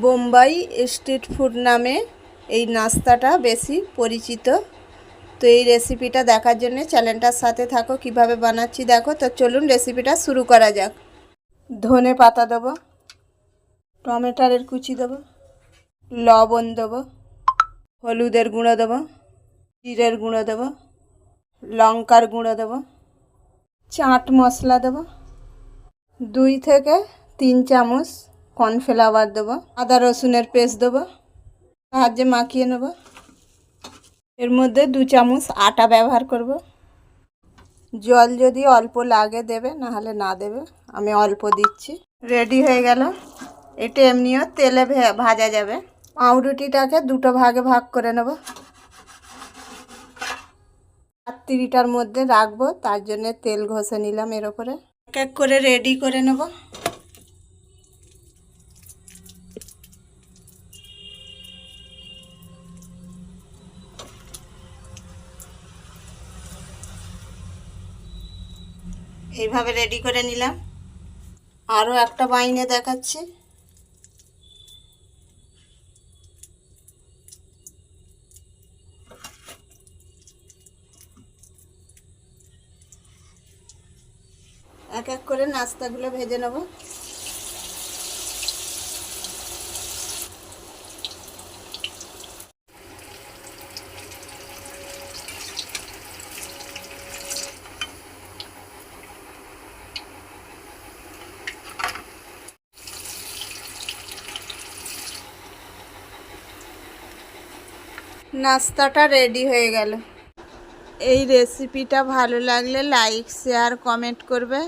Bombay street food নামে এই নাস্তাটা বেশি পরিচিত। তো এই রেসিপিটা দেখার জন্য চ্যানেলটার সাথে থাকো, কীভাবে বানাচ্ছি দেখো। তো চলুন রেসিপিটা শুরু করা যাক। ধনে পাতা দেবো, টমেটারের কুচি দেবো, লবণ দেবো, হলুদের গুঁড়ো দেবো, জিরের গুঁড়ো দেবো, লঙ্কার গুঁড়ো দেবো, চাট মশলা দেবো, দুই থেকে তিন চামচ কর্নফ্লাওয়ার দেবো, আদা রসুনের পেস্ট দেবো, সাহায্যে মাখিয়ে নেব। এর মধ্যে দু চামচ আটা ব্যবহার করব। জল যদি অল্প লাগে দেবে না হলে না দেবে, আমি অল্প দিচ্ছি। রেডি হয়ে গেল। এটা এমনিও তেলে ভাজা যাবে। পাউরুটিটাকে দুটো ভাগে ভাগ করে নেব। পাত্রিটার মধ্যে রাখব, তার জন্য তেল ঘষে নিলাম এর ওপরে। এক এক করে রেডি করে নেব। এইভাবে রেডি করে নিলাম। আরও একটা বাইনে দেখাচ্ছি। এক এক করে নাস্তাগুলো ভেজে নেব। নাস্তাটা রেডি হয়ে গেল। এই রেসিপিটা ভালো লাগলে লাইক শেয়ার কমেন্ট করবে।